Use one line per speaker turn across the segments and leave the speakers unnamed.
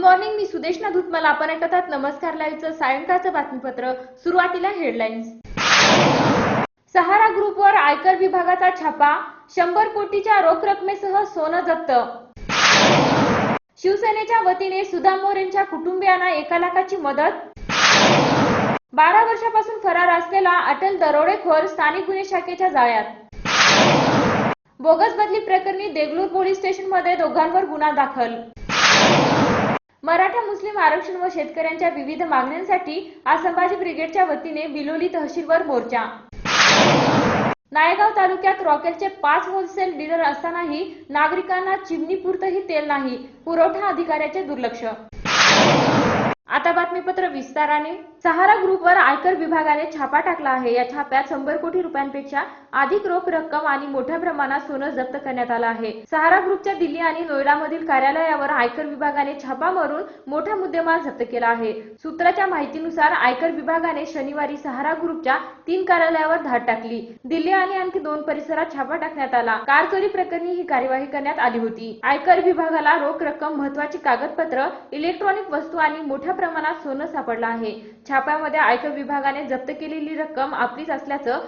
Good morning मी सुदेशना धुतमल आपण ऐकत आहात नमस्कार लाईव्हचं सायंकाळचं बातमीपत्र. सुरुवातीला हेडलाईन्स सहारा ग्रुपवर आयकर विभागाचा छापा. शंभर कोटीच्या रोख रकमेसह सोनं जप्त. शिवसेनेच्या वतीने सुधा मोरेंच्या कुटुंबियांना एका लाखाची मदत. बारा वर्षापासून फरार असलेला अटल दरोडेखोर स्थानिक गुन्हे शाखेच्या जाळ्यात. बोगस बदली प्रकरणी देगलूर पोलीस स्टेशनमध्ये दोघांवर गुन्हा दाखल. मराठा मुस्लिम आरक्षण व शेतकऱ्यांच्या विविध मागण्यांसाठी आज संभाजी ब्रिगेडच्या वतीने बिलोली तहसीलवर मोर्चा. नायगाव तालुक्यात रॉकेलचे पाच होलसेल डीलर असतानाही नागरिकांना चिमणीपुरतही तेल नाही पुरवठा अधिकाऱ्याचे दुर्लक्ष. आता बातमीपत्र विस्ताराने. सहारा ग्रुपवर आयकर विभागाने छापा टाकला आहे. या छाप्यात शंभर कोटी रुपयांपेक्षा अधिक रोख रक्कम आणि मोठ्या प्रमाणात सोनं जप्त करण्यात आलं आहे. सहारा ग्रुपच्या दिल्ली आणि नोएडामधील कार्यालयावर आयकर विभागाने छापा मारून मोठा मुद्देमाल जप्त केला आहे. सूत्राच्या माहितीनुसार आयकर विभागाने शनिवारी सहारा ग्रुपच्या तीन कार्यालयावर धाड टाकली. दिल्ली आणि आणखी दोन परिसरात छापा टाकण्यात आला. कार चोरी प्रकरणी ही कार्यवाही करण्यात आली होती. आयकर विभागाला रोख रक्कम महत्वाची कागदपत्र इलेक्ट्रॉनिक वस्तू आणि मोठ्या प्रमाणात सोनं सापडलं आहे. छाप्यामध्ये आयकर विभागाने जप्त केलेली रक्कम आपलीच असल्याचं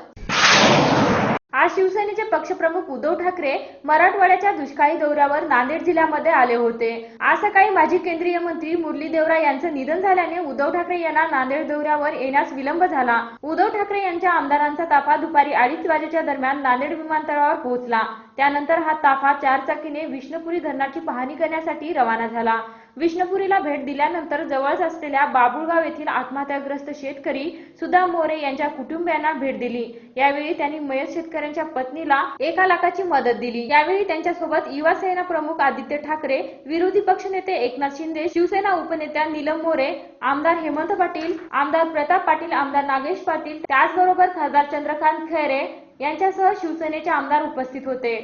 आज शिवसेनेचे पक्षप्रमुख उद्धव ठाकरे मराठवाड्याच्या दुष्काळी दौऱ्यावर नांदेड जिल्ह्यामध्ये आले होते. आज सकाळी माजी केंद्रीय मंत्री मुरली देवरा यांचं निधन झाल्याने उद्धव ठाकरे यांना नांदेड दौऱ्यावर येण्यास विलंब झाला. उद्धव ठाकरे यांच्या आमदारांचा ताफा दुपारी अडीच वाजेच्या दरम्यान नांदेड विमानतळावर पोहोचला. त्यानंतर हा ताफा चारचाकीने विष्णुपुरी धरणाची पाहणी करण्यासाठी रवाना झाला. विष्णुपुरीला भेट दिल्यानंतर जवळच असलेल्या बाबुळगाव येथील आत्महत्याग्रस्त शेतकरी सुधा मोरे यांच्या कुटुंबियांना भेट दिली. यावेळी त्यांनी मयत शेतकऱ्यांच्या पत्नीला एका लाखाची मदत दिली. यावेळी त्यांच्यासोबत युवा सेना प्रमुख आदित्य ठाकरे विरोधी पक्षनेते एकनाथ शिंदे शिवसेना उपनेत्या नीलम मोरे आमदार हेमंत पाटील आमदार प्रताप पाटील आमदार नागेश पाटील त्याचबरोबर खासदार चंद्रकांत खैरे यांच्यासह शिवसेनेचे आमदार उपस्थित होते.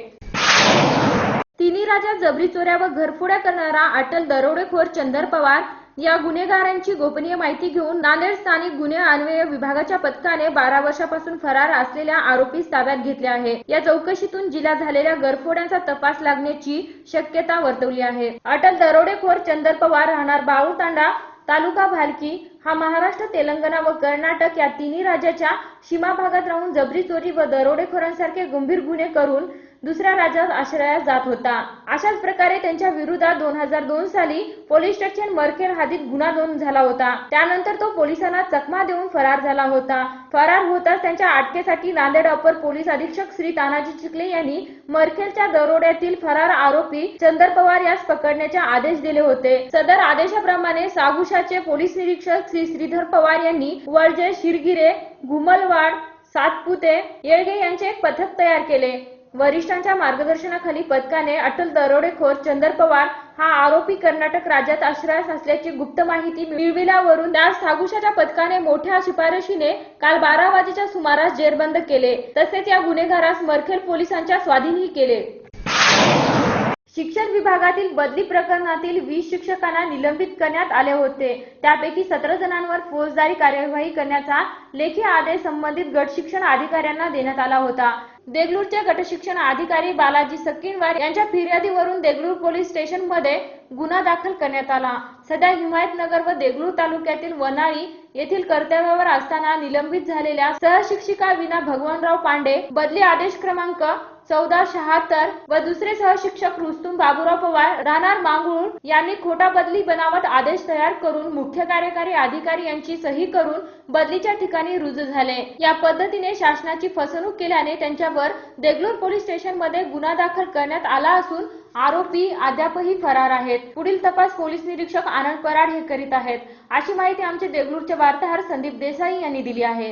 तिन्ही राज्यात जबरी चोऱ्या व घरफोड्या करणारा अटल दरोडेखोर चंदर पवार या गुन्हेगारांची गोपनीय माहिती घेऊन नांदेड स्थानिक गुन्हे अन्वय विभागाच्या पथकाने बारा वर्षापासून फरार असलेल्या आरोपी ताब्यात घेतले आहे. या चौकशीतून जिल्ह्यात झालेल्या घरफोड्यांचा तपास लागण्याची शक्यता वर्तवली आहे. अटल दरोडेखोर चंदर पवार राहणार बाळूतांडा तालुका भालकी हा महाराष्ट्र तेलंगणा व कर्नाटक या तिन्ही राज्याच्या सीमा भागात राहून जबरी चोरी व दरोडेखोरांसारखे गंभीर गुन्हे करून दुसऱ्या राज्यात आश्रयास जात होता. अशाच प्रकारे त्यांच्या विरोधात दोन हजार दोन साली पोलीस स्टेशन मरखेड हद्दीत गुन्हा नोंद झाला होता. त्यानंतर तो पोलिसांना चकमा देऊन फरार झाला होता. फरार होताच त्यांच्या अटकेसाठी नांदेड अपर पोलीस अधीक्षक श्री तानाजी चिखले यांनी मरखेडच्या दरोड्यातील फरार आरोपी चंदर पवार यास पकडण्याचे आदेश दिले होते. सदर आदेशाप्रमाणे सागुशाचे पोलीस निरीक्षक श्री श्रीधर पवार यांनी वळजे शिरगिरे घुमलवाड सातपुते येळगे यांचे एक पथक तयार केले. वरिष्ठांच्या मार्गदर्शनाखाली पथकाने अटल दरोडेखोर चंदर पवार हा आरोपी कर्नाटक राज्यात आश्रयास असल्याची गुप्त माहिती मिळविल्यावरून त्यास सागुशाच्या पथकाने मोठ्या शिफारशीने काल बारा वाजेच्या सुमारास जेरबंद केले. तसेच या गुन्हेगारास मरखेल पोलिसांच्या स्वाधीनही केले. शिक्षण विभागातील बदली प्रकरणातील वीस शिक्षकांना निलंबित करण्यात आले होते. त्यापैकी सतरा जणांवर फौजदारी कार्यवाही करण्याचा लेखी आदेश संबंधित गट शिक्षण अधिकाऱ्यांना देण्यात आला होता. देगलूरचे गट शिक्षण अधिकारी बालाजी सक्कीनवार यांच्या फिर्यादीवरून देगलूर पोलीस स्टेशनमध्ये गुन्हा दाखल करण्यात आला. सध्या हिमायतनगर व देगलूर तालुक्यातील वनाळी येथील कर्तव्यावर असताना निलंबित झालेल्या सहशिक्षिका विना भगवानराव पांडे बदली आदेश क्रमांक चौदा शहात्तर व दुसरे सहशिक्षक रुस्तुम बाबूराव पवार राहणार मांगुळ यांनी खोटा बदली बनावट आदेश तयार करून मुख्य कार्यकारी अधिकारी यांची सही करून बदलीच्या ठिकाणी रुजू झाले. या पद्धतीने शासनाची फसवणूक केल्याने त्यांच्यावर देगलूर पोलीस स्टेशनमध्ये गुन्हा दाखल करण्यात आला असून आरोपी अद्यापही फरार आहेत. पुढील तपास पोलीस निरीक्षक आनंद पराड हे करीत आहेत. अशी माहिती आमचे देगलूरचे वार्ताहर संदीप देसाई यांनी दिली आहे.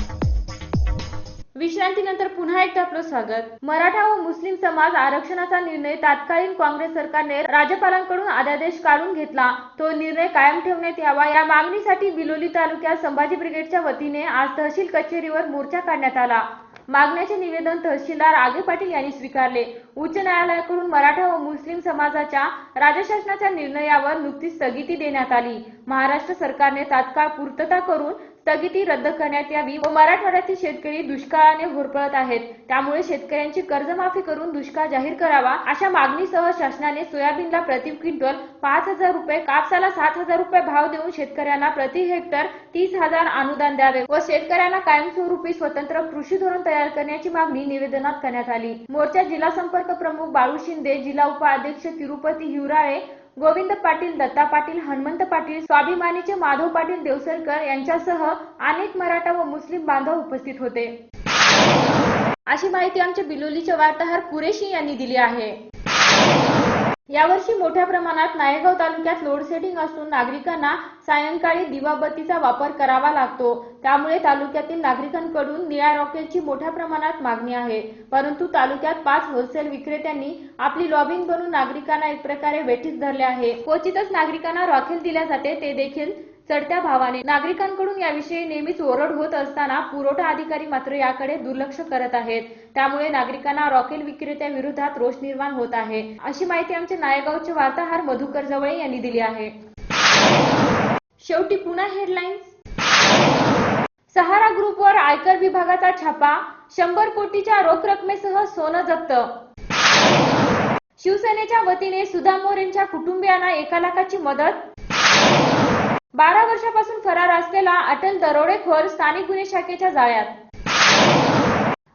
विश्रांतीनंतर पुन्हा एकदा आपलं स्वागत. मराठा व मुस्लिम समाज आरक्षणाचा निर्णय तात्कालीन काँग्रेस सरकारने राज्यपालांकडून अध्यादेश काढून घेतला. तो निर्णय कायम ठेवण्यात यावा या मागणीसाठी बिलोली तालुक्यात संभाजी ब्रिगेडच्या वतीने आज तहसील कचेरीवर मोर्चा काढण्यात आला. मागण्याचे निवेदन तहसीलदार आगे पाटील यांनी स्वीकारले. उच्च न्यायालयाकडून मराठा व मुस्लिम समाजाच्या राज्य शासनाच्या निर्णयावर नुकतीच स्थगिती देण्यात आली. महाराष्ट्र सरकारने तात्काळ पूर्तता करून स्थगिती रद्द करण्यात यावी व मराठवाड्यातील शेतकरी दुष्काळाने होरपळत आहेत. त्यामुळे शेतकऱ्यांची कर्जमाफी करून दुष्काळ जाहीर करावा अशा मागणीसह शासनाने सोयाबीनला प्रति क्विंटल पाच हजार रुपये कापसाला सात हजार रुपये भाव देऊन शेतकऱ्यांना प्रति हेक्टर तीस हजार अनुदान द्यावे व शेतकऱ्यांना कायमस्वरूपी स्वतंत्र कृषी धोरण तयार करण्याची मागणी निवेदनात करण्यात आली. मोर्चा जिल्हा संपर्क प्रमुख बाळू शिंदे जिल्हा उपाध्यक्ष तिरुपती हिवराळे गोविंद पाटील दत्ता पाटील हनुमंत पाटील स्वाभिमानीचे माधव पाटील देवसरकर यांच्यासह अनेक मराठा व मुस्लिम बांधव उपस्थित होते. अशी माहिती आमच्या बिलोलीचे वार्ताहर कुरेशी यांनी दिली आहे. यावर्षी मोठ्या प्रमाणात नायगाव तालुक्यात लोड असून नागरिकांना सायंकाळी दिवाबत्तीचा वापर करावा लागतो. त्यामुळे तालुक्यातील नागरिकांकडून निळ्या रॉकेलची मोठ्या प्रमाणात मागणी आहे. परंतु तालुक्यात पाच होलसेल विक्रेत्यांनी आपली लॉबिंग बनून नागरिकांना एक प्रकारे वेठीस धरले आहे. क्वचितच नागरिकांना रॉकेल दिल्या जाते ते देखील चढत्या भावाने. नागरिकांकडून याविषयी नेहमीच ओरड होत असताना पुरवठा अधिकारी मात्र याकडे दुर्लक्ष करत आहेत. त्यामुळे नागरिकांना रॉकेल विक्रेत्या विरोधात रोष निर्माण होत आहे. अशी माहिती आमचे नायगावचे वार्ताहर मधुकर जवळे यांनी दिली आहे. शेवटी पुन्हा हेडलाईन्स सहारा ग्रुपवर आयकर विभागाचा छापा शंभर कोटीच्या रोख रकमेसह सोनं जप्त. शिवसेनेच्या वतीने सुधा मोरेंच्या कुटुंबियांना एका लाखाची मदत बारा वर्षापासून फरार असलेला अटल दरोडेखोर स्थानिक गुन्हे शाखेच्या जाळ्यात.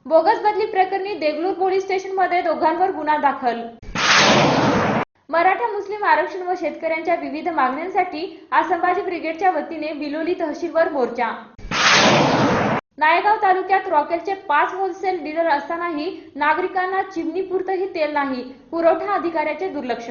बोगस बदली प्रकरणी देगलूर पोलीस स्टेशनमध्ये दोघांवर गुन्हा दाखल. मराठा मुस्लिम आरक्षण व शेतकऱ्यांच्या विविध मागण्यांसाठी आज संभाजी ब्रिगेडच्या वतीने बिलोली तहसीलवर मोर्चा. नायगाव तालुक्यात रॉकेलचे पाच होलसेल डीलर असतानाही नागरिकांना चिमणीपुरतही तेल नाही पुरवठा अधिकाऱ्याचे दुर्लक्ष.